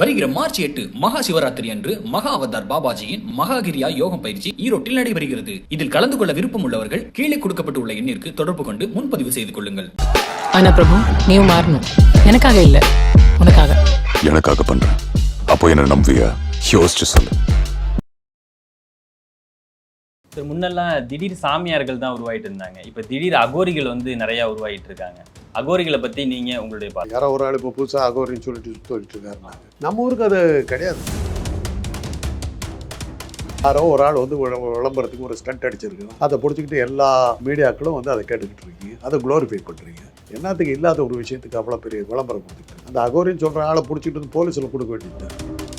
வருகிற மார்ச் எட்டு மகா சிவராத்திரி அன்று மகா அவதார் பாபாஜியின் மகாகிரியா யோகம் பயிற்சி ஈரோட்டில் நடைபெறுகிறது. இதில் கலந்து கொள்ள விருப்பம் உள்ளவர்கள் கீழே கொடுக்கப்பட்டுள்ள எண்ணிற்கு தொடர்பு கொண்டு முன்பதிவு செய்து கொள்ளுங்கள். ஆனா பிரபு நீயும் மாறணும். எனக்காக இல்ல. உனக்காக. எனக்காக பண்றேன். அப்போ என்ன நம்புவியா? யோசிச்சு சொல்லு. சார் முன்னெல்லாம் திடீர் சாமியார்கள் தான் உருவாகிட்டு இருந்தாங்க. இப்போ திடீர் அகோரிகள் வந்து நிறையா உருவாகிட்டு இருக்காங்க. அகோரிகளை பற்றி நீங்கள் உங்களுடைய பார்த்து யாரோ ஒரு ஆள் இப்போ புதுசாக அகோரின்னு சொல்லிட்டு சொல்லிட்டு இருக்காருனாங்க நம்ம ஊருக்கு அது கிடையாது. யாரோ ஒரு ஆள் வந்து விளம்பரத்துக்கு ஒரு ஸ்டண்ட் அடிச்சிருக்கோம் அதை பிடிச்சிக்கிட்டு எல்லா மீடியாக்களும் வந்து அதை கேட்டுக்கிட்டு இருக்கீங்க. அதை குளோரிஃபை பண்ணுறீங்க என்னத்துக்கு இல்லாத ஒரு விஷயத்துக்கு அவ்வளோ பெரிய விளம்பரம் கொடுத்துட்டு அந்த அகோரின்னு சொல்கிற ஆளை பிடிச்சிட்டு வந்து போலீஸில் கொடுக்க வேண்டியது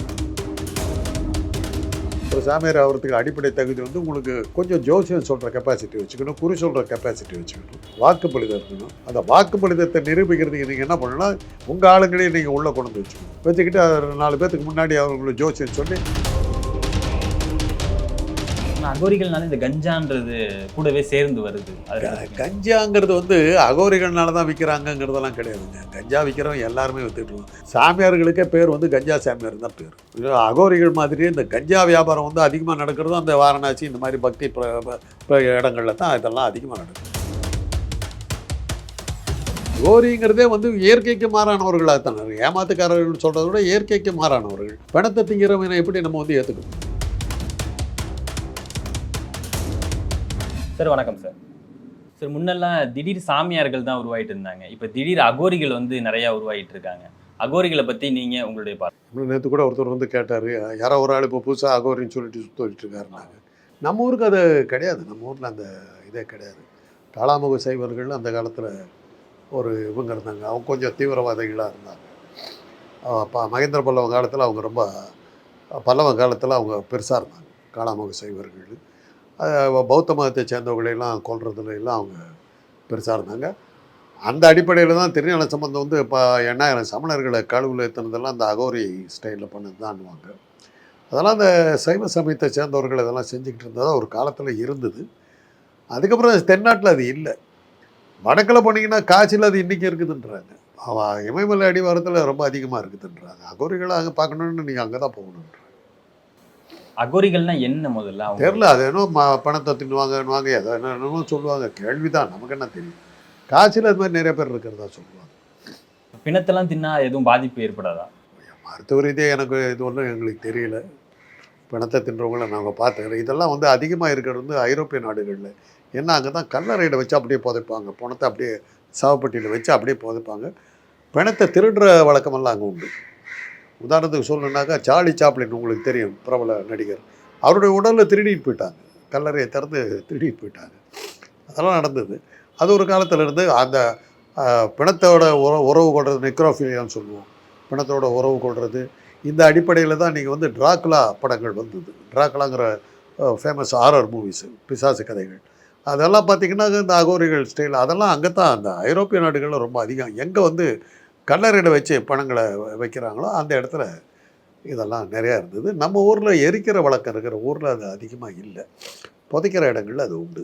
ஒரு சாமியார் ஆகிறதுக்கு அடிப்படை தகுதி வந்து உங்களுக்கு கொஞ்சம் ஜோசியம் சொல்கிற கெப்பாசிட்டி வச்சுக்கணும் குறி சொல்கிற கெப்பாசிட்டி வச்சுக்கணும் வாக்குப்பளிதம் இருக்கணும். அந்த வாக்குப்பளிதத்தை நிரூபிக்கிறதுக்கு நீங்கள் என்ன பண்ணணும்னா உங்கள் ஆளுங்களையும் நீங்கள் உள்ளே கொண்டு வந்து வச்சுக்கணும். வச்சுக்கிட்டு நாலு பேர்த்துக்கு முன்னாடி அவங்களுக்கு ஜோசியம் சொல்லி அகோரிகள்னால இந்த கஞ்சான்றது கூடவே சேர்ந்து வருது. கஞ்சாங்கிறது வந்து அகோரிகள்னால தான் விற்கிறாங்கங்கிறதெல்லாம் கிடையாதுங்க. கஞ்சா விற்கிறவங்க எல்லாருமே வித்துட்டு சாமியார்களுக்கே பேர் வந்து கஞ்சா சாமியார் தான் பேர். அகோரிகள் மாதிரியே இந்த கஞ்சா வியாபாரம் வந்து அதிகமாக நடக்கிறதும் அந்த வாரணாசி இந்த மாதிரி பக்தி இடங்கள்ல தான் இதெல்லாம் அதிகமாக நடக்குது. கோரிங்கிறதே வந்து இயற்கைக்கு மாறானவர்களாக தான். ஏமாத்துக்காரர்கள் சொல்கிறத விட இயற்கைக்கு மாறானவர்கள். பணத்தை திங்கிறவனை எப்படி நம்ம வந்து ஏற்றுக்கணும் சார் வணக்கம் சார். சார் முன்னெல்லாம் திடீர் சாமியார்கள் தான் உருவாகிட்டு இருந்தாங்க. இப்போ திடீர் அகோரிகள் வந்து நிறையா உருவாகிட்டு இருக்காங்க. அகோரிகளை பற்றி நீங்கள் உங்களுடைய பார்த்து நேற்று கூட ஒருத்தர் வந்து கேட்டார் யாரோ ஒரு ஆள் இப்போ புதுசாக அகோரின்னு சொல்லிட்டு சுற்றிட்டு இருக்காருனாங்க நம்ம ஊருக்கு அது கிடையாது. நம்ம ஊரில் அந்த இதே கிடையாது. காளாமுக சைவர்கள் அந்த காலத்தில் ஒரு இவங்க இருந்தாங்க. அவங்க கொஞ்சம் தீவிரவாதிகளாக இருந்தாங்க. அப்போ மகேந்திர பல்லவ காலத்தில் அவங்க ரொம்ப பல்லவன் காலத்தில் அவங்க பெருசாக இருந்தாங்க. காளாமுக சைவர்கள். பௌத்த மதத்தை சேர்ந்தவர்களையெல்லாம் கொள்றதுல எல்லாம் அவங்க பெருசாக இருந்தாங்க. அந்த அடிப்படையில் தான் திருஞான சம்பந்தம் வந்து இப்போ எண்ணாயிரம் சமணர்களை கழுவில் ஏற்றுனதெல்லாம் அந்த அகோரி ஸ்டைலில் பண்ணது தான்வாங்க அதெல்லாம் அந்த சைவ சமயத்தை சேர்ந்தவர்கள் இதெல்லாம் செஞ்சுக்கிட்டு இருந்ததா ஒரு காலத்தில் இருந்தது. அதுக்கப்புறம் தென்னாட்டில் அது இல்லை. வடக்கில் போனீங்கன்னா காய்ச்சல் அது இன்றைக்கி இருக்குதுன்றாங்க. அவன் இமயமலை அடிவாரத்தில் ரொம்ப அதிகமாக இருக்குதுன்றாங்க. அகோரிகளை அங்கே பார்க்கணுன்னு நீங்கள் அங்கே தான் போகணுன்றாங்க அகோரிகள்னா என்ன முதல்ல? தெரில அது என்ன ம பணத்தை தின்னுவாங்கன்னுவாங்க எதோ என்னென்னமோ சொல்லுவாங்க. கேள்விதான் நமக்கு என்ன தெரியும்? காய்ச்சல் அது மாதிரி நிறைய பேர் இருக்கிறதா சொல்லுவாங்க. பிணத்தெல்லாம் தின்னா எதுவும் பாதிப்பு ஏற்படாதா? மருத்துவ ரீதியாக எனக்கு இது ஒன்றும் எங்களுக்கு தெரியல. பிணத்தை தின்றவங்கள நாங்கள் பார்த்துக்கிறோம் இதெல்லாம் வந்து அதிகமாக இருக்கிறது வந்து ஐரோப்பிய நாடுகளில். ஏன்னா அங்கே தான் கல்லறையில் வச்சு அப்படியே புதைப்பாங்க. பணத்தை அப்படியே சாவப்பட்டியில் வச்சு அப்படியே புதைப்பாங்க. பிணத்தை திருடுற வழக்கமெல்லாம் அங்கே உண்டு. உதாரணத்துக்கு சொல்லணுன்னாக்கா சார்லி சாப்ளின் உங்களுக்கு தெரியும் பிரபல நடிகர். அவருடைய உடலில் திருடிட்டு போயிட்டாங்க. கல்லறையை திறந்து திருடிட்டு போயிட்டாங்க. அதெல்லாம் நடந்தது. அது ஒரு காலத்தில் இருந்து அந்த பிணத்தோட உற உறவு கொள்வது நெக்ரோஃபிலியான்னு சொல்லுவோம். பிணத்தோட உறவு கொள்வது இந்த அடிப்படையில் தான் நீங்கள் வந்து டிராக்குலா படங்கள் வந்தது. டிராக்குலாங்கிற ஃபேமஸ் ஆரர் மூவிஸு பிசாசு கதைகள். அதெல்லாம் பார்த்திங்கன்னா இந்த அகோரிகள் ஸ்டைல் அதெல்லாம் அங்கே தான் அந்த ஐரோப்பிய நாடுகளில் ரொம்ப அதிகம். எங்கே வந்து கல்லறையில் வச்சு பணங்களை வ- வைக்கிறாங்களோ அந்த இடத்துல இதெல்லாம் நிறையா இருந்தது. நம்ம ஊரில் எரிக்கிற வழக்கம் இருக்கிற ஊரில் அது அதிகமாக இல்லை. புதைக்கிற இடங்களில் அது உண்டு.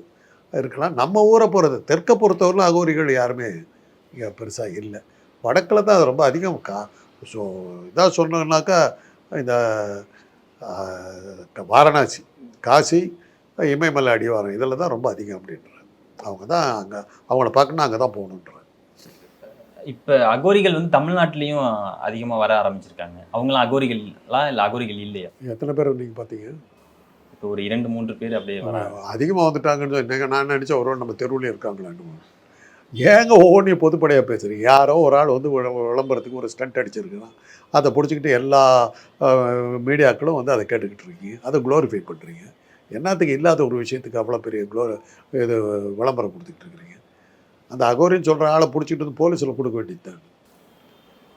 இருக்கலாம். நம்ம ஊரை போகிறது தெற்கை பொறுத்தவரையில் அகோரிகள் யாருமே இங்கே பெருசாக இல்லை. வடக்கில் தான் அது ரொம்ப அதிகம். கா ஸோ இதாக சொன்னோம்னாக்கா இந்த வாரணாசி காசி இமயமலை அடிவாரம் இதில் தான் ரொம்ப அதிகம் அப்படின்றாங்க. அவங்க தான் அங்கே அவங்கள பார்க்கணும் அங்கே தான் போகணுன்றாங்க. இப்ப அகோரிகள் வந்து தமிழ்நாட்டிலயும் அதிகமா வர ஆரம்பிச்சிருக்காங்க. அவங்களாம் அகோரிகளா இல்ல அகோரிகள் இல்லையா? எத்தனை பேர் நீங்கள் பார்த்தீங்க இப்போ ஒரு இரண்டு மூன்று பேர் அப்படியே அதிகமாக வந்துட்டாங்கன்னு சொன்னீங்க நான் நினச்சேன் ஒரு நம்ம தெருவில் இருக்காங்களான்னு ஏங்க ஒவ்வொன்றையும் பொதுப்படையாக பேசுகிறீங்க யாரோ ஒரு ஆள் வந்து விள- விளம்பரத்துக்கு ஒரு ஸ்டண்ட் அடிச்சிருக்கிறான். அதை பிடிச்சிக்கிட்டு எல்லா மீடியாக்களும் வந்து அதை கேட்டுக்கிட்டு இருக்கீங்க. அதை க்ளோரிஃபை பண்ணுறீங்க என்னத்துக்கு இல்லாத ஒரு விஷயத்துக்கு அவ்வளோ பெரிய க்ளோ இது விளம்பரம் கொடுத்துக்கிட்டு இருக்கிறீங்க. அந்த அகோரின்னு சொல்கிற ஆளை பிடிச்சிட்டு வந்து போலீஸில் கொடுக்க வேண்டியது தான்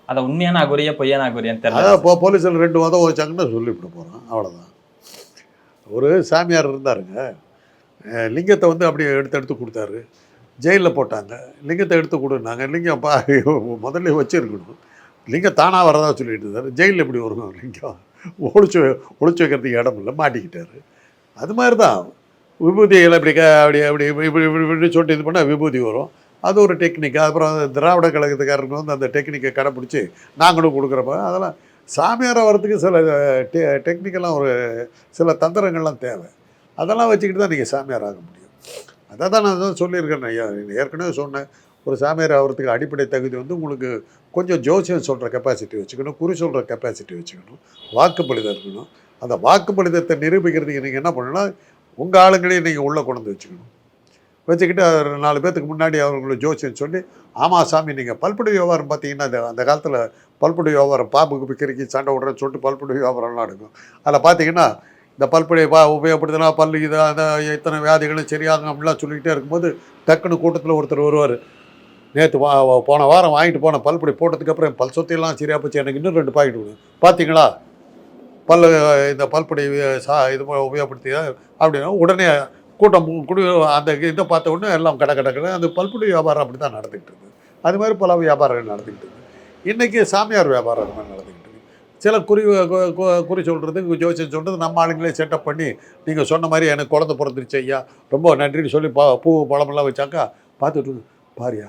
அத உண்மையான அகோரியா பொய்யான அகோரியான்னு தெரியல. அதான் இப்போ போலீஸில் ரெண்டு மதம் வச்சாங்கன்னா சொல்லிவிட போகிறான் அவ்வளோதான் ஒரு சாமியார் இருந்தாருங்க. லிங்கத்தை வந்து அப்படியே எடுத்து எடுத்து கொடுத்தாரு. ஜெயிலில் போட்டாங்க. லிங்கத்தை எடுத்து கொடுனாங்க லிங்கம் பா முதல்ல வச்சிருக்கணும். லிங்கம் தானாக வரதா சொல்லிட்டு இருந்தார். ஜெயிலில் எப்படி வரும் லிங்கம் ஒழிச்சு ஒழிச்சு வைக்கிறதுக்கு இடம் இல்லை மாட்டிக்கிட்டாரு. அது மாதிரி தான் விபூதியில் இப்படி க அப்படி அப்படி இப்படி இப்படி இப்படி இப்படி சொல்லிட்டு இது பண்ணால் விபூதி வரும். அது ஒரு டெக்னிக். அப்புறம் திராவிட கழகத்துக்காரங்க வந்து அந்த டெக்னிக்கை கடைப்பிடிச்சி நாங்களும் கொடுக்குறப்ப அதெல்லாம் சாமியார் ஆகிறதுக்கு சில டெ டெக்னிக்கெல்லாம் ஒரு சில தந்திரங்கள்லாம் தேவை. அதெல்லாம் வச்சுக்கிட்டு தான் நீங்கள் சாமியார் ஆக முடியும். அதை தான் நான் தான் சொல்லியிருக்கேன். ஐயா ஏற்கனவே சொன்னேன் ஒரு சாமியார் ஆகிறதுக்கு அடிப்படை தகுதி வந்து உங்களுக்கு கொஞ்சம் ஜோசியம் சொல்கிற கெப்பாசிட்டி வச்சுக்கணும் குறி சொல்கிற கெப்பாசிட்டி வச்சுக்கணும் வாக்குப்பளிதம் இருக்கணும். அந்த வாக்குப்பளிதத்தை நிரூபிக்கிறதுக்கு நீங்கள் என்ன பண்ணணும்னா உங்கள் ஆளுங்களையும் நீங்கள் உள்ளே கொண்டு வச்சுக்கணும். வச்சுக்கிட்டு அவர் நாலு பேர்த்துக்கு முன்னாடி அவங்களை ஜோசியம் சொல்லி ஆமாம் சாமி நீங்கள் பல்புடி வியாபாரம் பார்த்தீங்கன்னா அந்த அந்த காலத்தில் பல்புடி வியாபாரம் பாம்புக்கு பிக்கிரிக்கு சண்டை விட்றேன்னு சொல்லிட்டு பல்புடி வியாபாரம்லாம் நடக்கும். அதில் பார்த்தீங்கன்னா இந்த பல்புடி பா உபயோகப்படுத்தினா பல் இது அந்த இத்தனை வியாதிகளும் சரியாகும் அப்படிலாம் சொல்லிக்கிட்டே இருக்கும்போது டக்குன்னு கூட்டத்தில் ஒருத்தர் வருவார். நேற்று வா போன வாரம் வாங்கிட்டு போன பல்புடி போட்டதுக்கப்புறம் பல் சொத்தையெல்லாம் சரியாக போச்சு எனக்கு இன்னும் ரெண்டு பாக்கெட் கொடுங்க பார்த்தீங்களா பல்லு இந்த பல்புடி சா இது உபயோகப்படுத்தி அப்படின்னா உடனே கூட்டம் குடி அந்த இதை பார்த்த உடனே எல்லாம் கடை கடை கடை அந்த பல்புடி வியாபாரம் அப்படி தான் நடந்துக்கிட்டு இருக்குது அது மாதிரி பல வியாபாரங்கள் நடந்துக்கிட்டு இருக்குது இன்றைக்கி சாமியார் வியாபாரம் அது மாதிரி நடந்துக்கிட்டு இருக்குது சில குறி கு- குறி சொல்கிறது ஜோசியம் சொல்கிறது நம்ம ஆளுங்களே செட்டப் பண்ணி நீங்கள் சொன்ன மாதிரி எனக்கு குழந்தை பிறந்துருச்சு ஐயா ரொம்ப நன்றின்னு சொல்லி பா பூ பழமெல்லாம் வச்சாக்கா பார்த்துட்டு பாரியா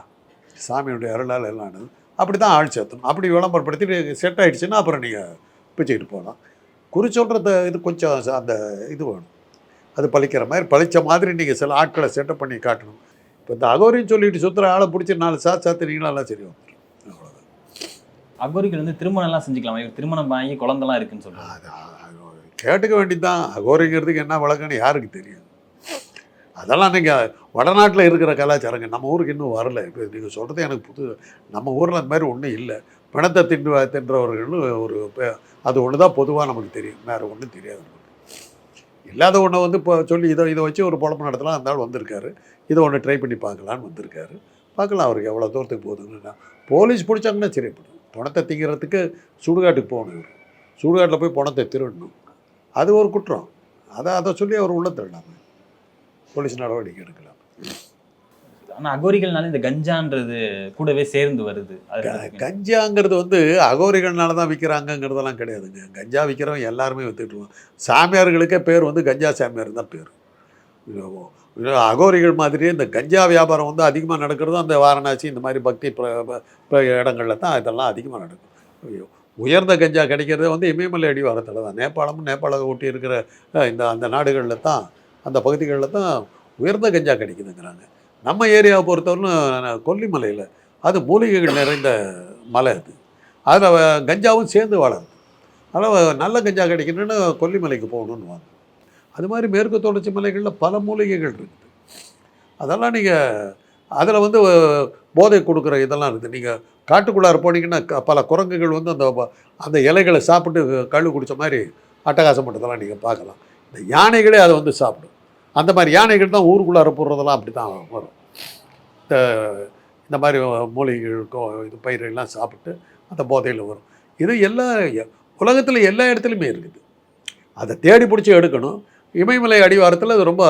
சாமியுடைய அருளால் எல்லாம் அப்படி தான் ஆள் சேர்த்தணும். அப்படி விளம்பரப்படுத்தி செட் ஆகிடுச்சுன்னா அப்புறம் நீங்கள் பிச்சுக்கிட்டு போகலாம். குறி சொல்கிறத இது கொஞ்சம் அந்த இது வேணும். அது பழிக்கிற மாதிரி பழிச்ச மாதிரி நீங்கள் சில ஆட்களை செட்டப் பண்ணி காட்டணும். இப்போ இந்த அகோரின்னு சொல்லிட்டு சுற்றுற ஆளை பிடிச்சி நாலு சாத்து சாத்துனீங்களா எல்லாம் சரி வந்துடும் அவ்வளோதான் அகோரிகள் வந்து திருமணம் எல்லாம் செஞ்சுக்கலாமா? இவர் திருமணம் ஆகி குழந்தைலாம் இருக்குன்னு அது கேட்டுக்க வேண்டியதுதான். அகோரிங்கிறதுக்கு என்ன வழக்கம்னு யாருக்கு தெரியும்? அதெல்லாம் நீங்கள் வடநாட்டில் இருக்கிற கலாச்சாரங்க நம்ம ஊருக்கு இன்னும் வரல. இப்போ நீங்கள் சொல்கிறது எனக்கு புது நம்ம ஊரில் அந்த மாதிரி ஒன்றும் இல்லை. பிணத்தை தின்று தின்றவர்கள்னு ஒரு அது ஒன்று தான் பொதுவாக நமக்கு தெரியும். வேறு ஒன்றும் தெரியாது. இல்லாத ஒன்றை வந்து இப்போ சொல்லி இதை இதை வச்சு ஒரு பொழப்பு நடத்தலாம் அந்த ஆள் வந்திருக்காரு. இதை ஒன்று ட்ரை பண்ணி பார்க்கலான்னு வந்திருக்காரு. பார்க்கலாம் அவருக்கு எவ்வளோ தூரத்துக்கு போகுதுன்னு. போலீஸ் பிடிச்சாங்கன்னா சரி பணத்தை திங்கிறதுக்கு சுடுகாட்டுக்கு போகணும் இவர். சுடுகாட்டில் போய் பணத்தை திருடணும். அது ஒரு குற்றம். அதை அதை சொல்லி அவர் உள்ள திருடாமல் போலீஸ் நடவடிக்கை எடுக்கலாம் ஆனா அகோரிகள்னால இந்த கஞ்சான்றது கூடவே சேர்ந்து வருது. கஞ்சாங்கிறது வந்து அகோரிகள்னால தான் விற்கிறாங்கங்கிறதெல்லாம் கிடையாதுங்க கஞ்சா விற்கிறவன் எல்லாருமே வித்துட்டுருவான் சாமியார்களுக்கே பேர் வந்து கஞ்சா சாமியார் தான் பேர். அகோரிகள் மாதிரியே இந்த கஞ்சா வியாபாரம் வந்து அதிகமாக நடக்கிறது அந்த வாரணாசி இந்த மாதிரி பக்தி இடங்கள்ல தான் இதெல்லாம் அதிகமாக நடக்கும். ஐயோ, உயர்ந்த கஞ்சா கிடைக்கிறதே வந்து இமயமலை அடிவாரத்தில் தான். நேபாளமும் நேபாளத்தை ஒட்டி இருக்கிற இந்த அந்த நாடுகளில் தான் அந்த பகுதிகளில் தான் உயர்ந்த கஞ்சா கிடைக்குதுங்கிறாங்க. நம்ம ஏரியாவை பொறுத்தவரைக்கும் கொல்லிமலையில் அது மூலிகைகள் நிறைந்த மலை அது. அதில் கஞ்சாவும் சேர்ந்து வளருது. அதனால் நல்ல கஞ்சா கிடைக்கணும்னு கொல்லிமலைக்கு போகணுன்னு வாங்க. அது மாதிரி மேற்கு தொடர்ச்சி மலைகளில் பல மூலிகைகள் இருக்குது. அதெல்லாம் நீங்கள் அதில் வந்து போதை கொடுக்குற இதெல்லாம் இருக்குது. நீங்கள் காட்டுக்குள்ளார போனீங்கன்னா பல குரங்குகள் வந்து அந்த அந்த இலைகளை சாப்பிட்டு கழு குடித்த மாதிரி அட்டகாசம் பண்ணுறதெல்லாம் நீங்கள் பார்க்கலாம். இந்த யானைகளே அதை வந்து சாப்பிடும். அந்த மாதிரி யானைகள் தான் ஊருக்குள்ளே போடுறதெல்லாம் அப்படி தான் வரும். இந்த இந்த மாதிரி மூலிகைகளுக்கோ இது பயிரெல்லாம் சாப்பிட்டு அந்த போதையில் வரும். இது எல்லா உலகத்தில் எல்லா இடத்துலையுமே இருக்குது. அதை தேடி பிடிச்சி எடுக்கணும். இமயமலை அடிவாரத்தில் அது ரொம்ப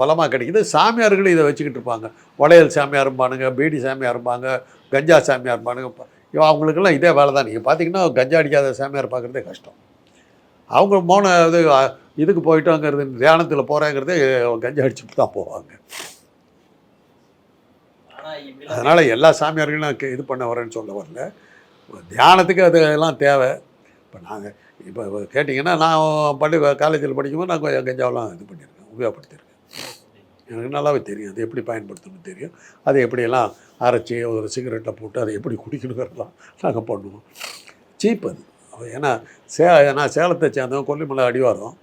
பலமாக கிடைக்குது. சாமியார்கள் இதை வச்சுக்கிட்டு இருப்பாங்க. வளையல் சாமியாரும்பானுங்க பீடி சாமியாரும்பாங்க கஞ்சா சாமியாக இருப்பானுங்க அவங்களுக்கெல்லாம் இதே வேலை தான் நீங்கள் பார்த்தீங்கன்னா கஞ்சா அடிக்காத சாமியார் பார்க்குறதே கஷ்டம். அவங்க மோன இது இதுக்கு போயிட்டோங்கிறது தியானத்தில் போகிறேங்கிறதே கஞ்சா அடிச்சுட்டு தான் போவாங்க. அதனால் எல்லா சாமியார்களும் நான் கே- இது பண்ண வரேன்னு சொல்ல வரல. தியானத்துக்கு அது எல்லாம் தேவை. இப்போ நாங்கள் இப்போ கேட்டிங்கன்னா நான் பள்ளி காலேஜில் படிக்கும்போது நான் கொஞ்சம் கஞ்சாவெல்லாம் இது பண்ணியிருக்கேன் உபயோகப்படுத்தியிருக்கேன். எனக்கு நல்லாவே தெரியும் அது எப்படி பயன்படுத்தணும்னு தெரியும். அதை எப்படியெல்லாம் அரைச்சி ஒரு சிகரெட்டில் போட்டு அதை எப்படி குடிக்கணுங்கிறதெல்லாம் நாங்கள் பண்ணுவோம். சீப் அது. ஏன்னா சே நான் சேலத்தை சேர்ந்தவன் கொல்லிமலை அடிவாரம்.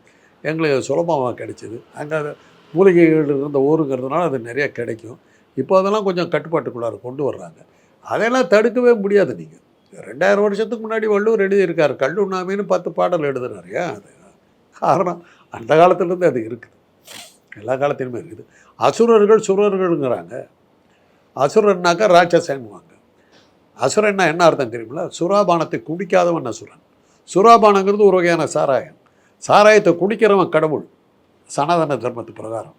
எங்களுக்கு சுலபமாக கிடைச்சிது. அங்கே அது மூலிகைகள் இருந்த ஊருங்கிறதுனால அது நிறைய கிடைக்கும். இப்போ அதெல்லாம் கொஞ்சம் கட்டுப்பாட்டுக்குள்ளார கொண்டு வர்றாங்க. அதெல்லாம் தடுக்கவே முடியாது நீங்கள் ரெண்டாயிரம் வருஷத்துக்கு முன்னாடி வள்ளுவர் எழுதியிருக்கார் கல்லுண்ணாமின்னு பத்து பாடல் எழுதுனார் ஏன் அது? காரணம் அந்த காலத்துலேருந்து அது இருக்குது. எல்லா காலத்திலுமே இருக்குது. அசுரர்கள் சுரர்கள்ங்கிறாங்க. அசுரன்னாக்கா ராட்சசன்வாங்க அசுரன்னா என்ன அர்த்தம் தெரியுமில சுறாபானத்தை குடிக்காதவன் அசுரன். சுறாபானங்கிறது ஒரு வகையான சாராயம். சாராயத்தை குடிக்கிறவன் கடவுள். சனாதன தர்மத்து பிரகாரம்.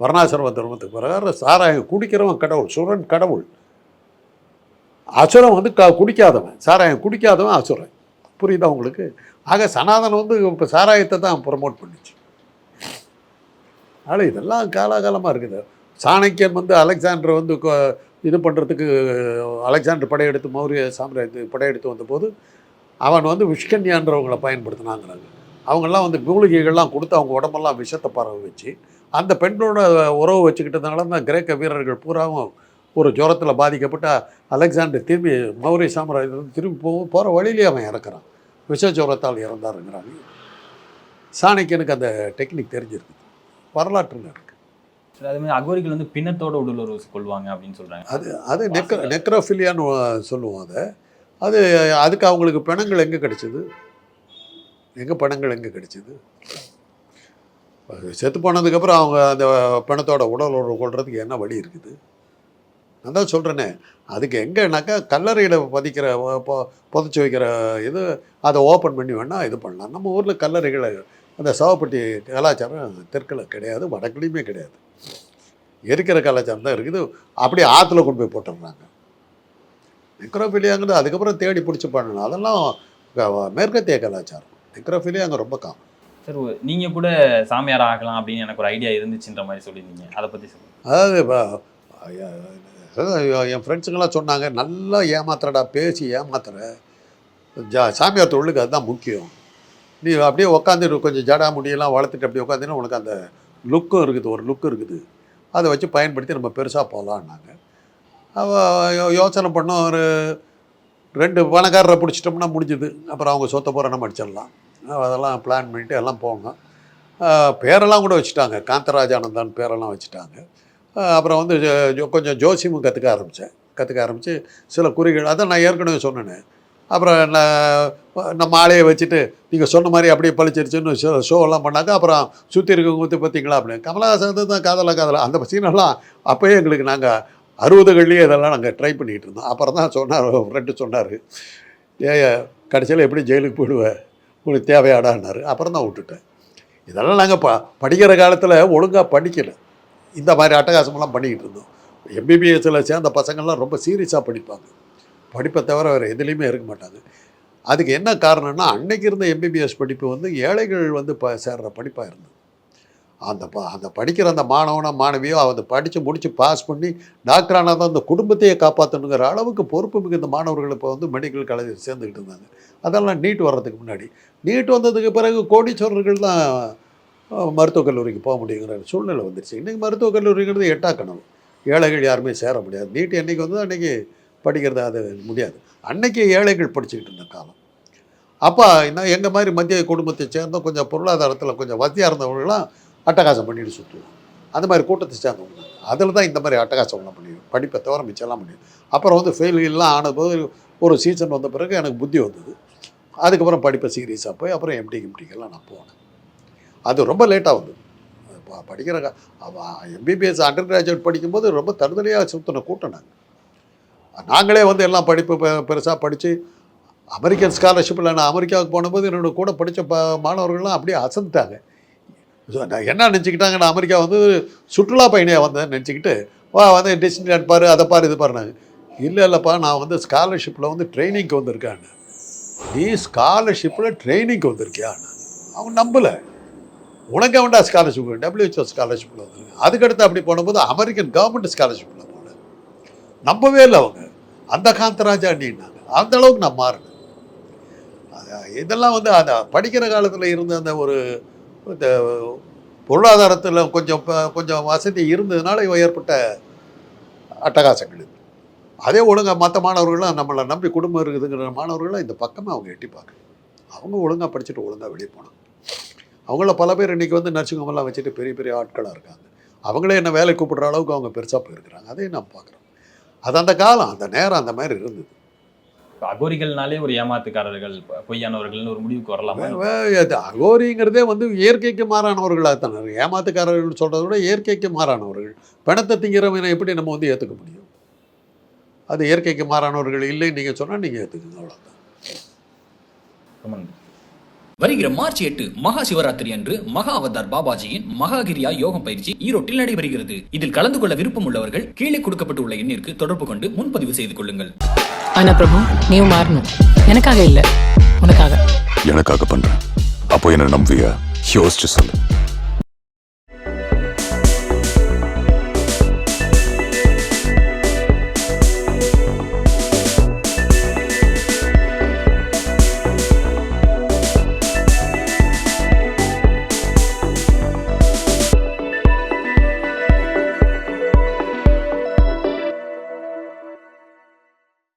வர்ணாசிரம தர்மத்துக்கு பிரகாரம் சாராயம் குடிக்கிறவன் கடவுள் சுரன் கடவுள். அசுரன் வந்து க குடிக்காதவன். சாராயம் குடிக்காதவன் அசுரன். புரியுதா உங்களுக்கு? ஆக சனாதனம் வந்து இப்போ சாராயத்தை தான் ப்ரமோட் பண்ணுச்சு. அதனால் இதெல்லாம் காலாகாலமாக இருக்குது. சாணக்கியன் வந்து அலெக்சாண்டர் வந்து கொ- இது பண்ணுறதுக்கு அலெக்சாண்டர் படையெடுத்து மௌரிய சாம்ராஜ்யத்துக்கு படையெடுத்து வந்தபோது அவன் வந்து விஷ்கன்யான்றவங்களை பயன்படுத்தினாங்கிறாங்க. அவங்கெல்லாம் வந்து மூலிகைகள்லாம் கொடுத்து அவங்க உடம்பெல்லாம் விஷத்தை பரவ வச்சு அந்த பெண்ணோட உறவு வச்சுக்கிட்டதுனால தான் கிரேக்க வீரர்கள் பூராவும் ஒரு ஜுரத்தில் பாதிக்கப்பட்ட அலெக்சாண்டர் திரும்பி மௌரிய சாம்ராஜ்யத்தில் திரும்பி போ போகிற வழியிலே அவன் இறக்குறான். விஷ ஜுரத்தால் இறந்தாருங்கிறாங்க. சாணக்கியனுக்கு அந்த டெக்னிக் தெரிஞ்சிருக்கு. வரலாற்றில் இருக்குது சார் அதே மாதிரி அகோரிகள் வந்து பிணத்தோட உடலுறவு கொள்வாங்க அப்படின்னு சொல்றாங்க. அது அது நெக்ர நெக்ரோஃபிலியான்னு சொல்லுவோம் அதை. அது அதுக்கு அவங்களுக்கு பிணங்கள் எங்கே கிடைச்சிது? எங்கே பணங்கள் எங்கே கிடைச்சிது? செத்து போனதுக்கப்புறம் அவங்க அந்த பிணத்தோட உடல் உறவு கொள்றதுக்கு என்ன வழி இருக்குது? நான் தான் சொல்கிறேனே அதுக்கு எங்கேனாக்கா கல்லறையில் பதிக்கிற பொ- புதைச்சி வைக்கிற இது அதை ஓப்பன் பண்ணி வேணால் இது பண்ணலாம். நம்ம ஊரில் கல்லறைகளை அந்த சவப்பட்டி கலாச்சாரம் தெற்கில் கிடையாது வடக்குலேயுமே கிடையாது. எரிக்கிற கலாச்சாரம் தான் இருக்குது. அப்படியே ஆற்றுல கொண்டு போய் போட்டுடுறாங்க. நெக்ரோபிலியாங்கிறது அதுக்கப்புறம் தேடி பிடிச்சி பண்ணணும் அதெல்லாம் மேற்கத்திய கலாச்சாரம். நெக்ரோஃபிலியா அங்கே ரொம்ப காமன் சார் ஒரு- நீங்க கூட சாமியார் ஆகலாம் அப்படின்னு எனக்கு ஒரு ஐடியா இருந்துச்சுன்ற மாதிரி சொல்லியிருந்தீங்க. அதை பத்தி சொல்லுங்க. அதாவது என் ஃப்ரெண்ட்ஸுங்கெல்லாம் சொன்னாங்க நல்லா ஏமாத்துறடா பேசி ஏமாத்துற. ஜா சாமியார் தொழிலுக்கு அதுதான் முக்கியம். நீ அப்படியே உட்காந்து கொஞ்சம் ஜடா முடியெல்லாம் வளர்த்துட்டு அப்படியே உட்காந்துன்னா உனக்கு அந்த லுக்கும் இருக்குது ஒரு லுக்கு இருக்குது. அதை வச்சு பயன்படுத்தி நம்ம பெருசாக போகலான்னாங்க அவ யோ- யோசனை பண்ணோம் ஒரு ரெண்டு பணக்காரரை பிடிச்சிட்டோம்னா முடிஞ்சுது. அப்புறம் அவங்க சொத்தை போகிற நம்ம அடிச்சிடலாம். அதெல்லாம் பிளான் பண்ணிட்டு எல்லாம் போங்க பேரெல்லாம் கூட வச்சுட்டாங்க. காந்தராஜ் ஆனந்தான் பேரெல்லாம் வச்சுட்டாங்க. அப்புறம் வந்து கொஞ்சம் ஜோசியமும் கற்றுக்க ஆரம்பித்தேன் கற்றுக்க ஆரம்பித்து சில குறிகள் அதான் நான் ஏற்கனவே சொன்னேனே. அப்புறம் நான் நம்ம ஆளையை வச்சுட்டு நீங்கள் சொன்ன மாதிரி அப்படியே பழிச்சிருச்சுன்னு ஷோ ஷோவெல்லாம் பண்ணாங்க. அப்புறம் சுற்றி இருக்கவங்க வந்து பார்த்தீங்களா அப்படின்னு. கமலஹாசன் தான் காதலா காதலா. அந்த சீனெல்லாம் அப்போயே எங்களுக்கு நாங்கள் அறுபதுகள்லேயே இதெல்லாம் நாங்கள் ட்ரை பண்ணிகிட்டு இருந்தோம் அப்புறம் தான் சொன்னார் ஃப்ரெண்டு சொன்னார் ஏ கடைசியில் எப்படி ஜெயிலுக்கு போயிடுவேன் உங்களுக்கு தேவையாடான்னாரு. அப்புறம் தான் விட்டுட்டேன். இதெல்லாம் நாங்கள் ப படிக்கிற காலத்தில் ஒழுங்காக படிக்கலை. இந்த மாதிரி அட்டகாசமெல்லாம் பண்ணிக்கிட்டு இருந்தோம். எம்பிபிஎஸ்சில் சேர்ந்த பசங்கள்லாம் ரொம்ப சீரியஸாக படிப்பாங்க. படிப்பை தவிர வேறு எதுலேயுமே இருக்க மாட்டாங்க. அதுக்கு என்ன காரணம்னா அன்னைக்கு இருந்த எம்பிபிஎஸ் படிப்பு வந்து ஏழைகள் வந்து ப சேர்ற படிப்பாக இருந்தது. அந்த ப அந்த படிக்கிற அந்த மாணவனோ மாணவியோ அதை படித்து முடித்து பாஸ் பண்ணி டாக்டரானால் தான் அந்த குடும்பத்தையே காப்பாற்றணுங்கிற அளவுக்கு பொறுப்பு மிகுந்த மாணவர்கள் இப்போ வந்து மெடிக்கல் காலேஜில் சேர்ந்துக்கிட்டு இருந்தாங்க. அதெல்லாம் நீட் வர்றதுக்கு முன்னாடி. நீட் வந்ததுக்கு பிறகு கோடீஸ்வரர்கள் தான் மருத்துவக் கல்லூரிக்கு போக முடியுங்கிற சூழ்நிலை வந்துருச்சு. இன்றைக்கி மருத்துவக் கல்லூரிங்கிறது எட்டா கனவு. ஏழைகள் யாருமே சேர முடியாது. நீட் என்றைக்கு வந்து அன்றைக்கி படிக்கிறது அது முடியாது. அன்னைக்கு ஏழைகள் படிச்சுக்கிட்டு இருந்த காலம். அப்போ என்ன எங்கள் மாதிரி மத்திய குடும்பத்தை சேர்ந்த கொஞ்சம் பொருளாதாரத்தில் கொஞ்சம் வசதியாக இருந்தவங்களாம் அட்டகாசம் பண்ணிட்டு சுற்றுவோம் அந்த மாதிரி கூட்டத்தை சேர்ந்தவங்க. அதில் தான் இந்த மாதிரி அட்டகாசம்லாம் பண்ணிடுவோம். படிப்பை தவிர மிச்சம்லாம் பண்ணிடுவோம். அப்புறம் வந்து ஃபெயில்லாம் ஆனபோது ஒரு சீசன் வந்த பிறகு எனக்கு புத்தி வந்தது. அதுக்கப்புறம் படிப்பை சீரியஸாக போய் அப்புறம் எம்டி எம்டிக்கெல்லாம் நான் போனேன். அது ரொம்ப லேட்டாக வந்தது. படிக்கிற எம்பிபிஎஸ் அண்டர் கிராஜுவேட் படிக்கும்போது ரொம்ப தருதலையாக சுற்றின கூட்டம் நாங்கள் நாங்களே வந்து எல்லாம் படிப்பு பெருசாக படித்து அமெரிக்கன் ஸ்காலர்ஷிப்பில் நான் அமெரிக்காவுக்கு போனபோது என்னோட கூட படித்த ப மாணவர்கள்லாம் அப்படியே அசந்துட்டாங்க. என்ன நினச்சிக்கிட்டாங்க நான் அமெரிக்கா வந்து சுற்றுலா பயணியாக வந்தேன்னு நினச்சிக்கிட்டு வா வந்து டிஸ்னிலேண்ட் பாரு அதை பாரு இது பாருனாங்க இல்லை இல்லைப்பா நான் வந்து ஸ்காலர்ஷிப்பில் வந்து ட்ரைனிங்க்கு வந்திருக்கேன். நீ ஸ்காலர்ஷிப்பில் ட்ரைனிங்க்கு வந்திருக்கியான்னு அவங்க நம்பலை. உனக்கு வேண்டாம் ஸ்காலர்ஷிப் டபிள்யூஹெச்ஓ ஸ்காலர்ஷிப்பில் வந்திருக்கேன். அதுக்கடுத்து அப்படி போனபோது அமெரிக்கன் கவர்மெண்ட் ஸ்காலர்ஷிப்பில் போனேன். நம்பவே இல்லை அவங்க. அந்த காந்தராஜா அண்ணின்னாங்க அந்த அளவுக்கு நான் மாறினேன். இதெல்லாம் வந்து அந்த படிக்கிற காலத்தில் இருந்த அந்த ஒரு இந்த பொருளாதாரத்தில் கொஞ்சம் கொஞ்சம் வசதி இருந்ததுனால இவன் ஏற்பட்ட அட்டகாசங்கள் இது. அதே ஒழுங்காக மற்ற மாணவர்கள்லாம் நம்மளை நம்பி குடும்பம் இருக்குதுங்கிற மாணவர்கள்லாம் இந்த பக்கமே அவங்க எட்டி பார்க்கல. அவங்க ஒழுங்காக படிச்சுட்டு ஒழுங்காக வெளியே போனாங்க. அவங்கள பல பேர் இன்றைக்கி வந்து நர்சிங் ஹோமெல்லாம் வச்சுட்டு பெரிய பெரிய ஆட்களாக இருக்காங்க. அவங்களே என்ன வேலை கூப்பிடுற அளவுக்கு அவங்க பெருசாக போயிருக்கிறாங்க. அதையும் நான் பார்க்குறோம். அது அந்த காலம் அந்த நேரம் அந்த மாதிரி இருந்தது. அகோரிகள்னாலே ஒரு ஏமாத்துக்காரர்கள் பொய்யானவர்கள்னு ஒரு முடிவுக்கு வரலாமா? அகோரிங்கிறதே வந்து இயற்கைக்கு மாறானவர்களாக தானே. இருக்கு. ஏமாத்துக்காரர்கள் சொல்கிறத விட இயற்கைக்கு மாறானவர்கள். பணத்தை திங்கிறவனை எப்படி நம்ம வந்து ஏற்றுக்க முடியும்? அது இயற்கைக்கு மாறானவர்கள் இல்லைன்னு நீங்கள் சொன்னால் நீங்கள் ஏற்றுக்குங்க அவ்வளோதான் வருகிற மார்ச் எட்டு மகா சிவராத்திரி அன்று மகா அவதார் பாபாஜியின் மகாகிரியா யோகம் பயிற்சி ஈரோட்டில் நடைபெறுகிறது. இதில் கலந்து கொள்ள விருப்பம் உள்ளவர்கள் கீழே கொடுக்கப்பட்டுள்ள எண்ணிற்கு தொடர்பு கொண்டு முன்பதிவு செய்து கொள்ளுங்கள். ஆனா பிரபு நீ மாறணும். எனக்காக இல்ல. உனக்காக. எனக்காக பண்றேன். அப்போ என்ன நம்புவியா? யோசிச்சு சொல்லு.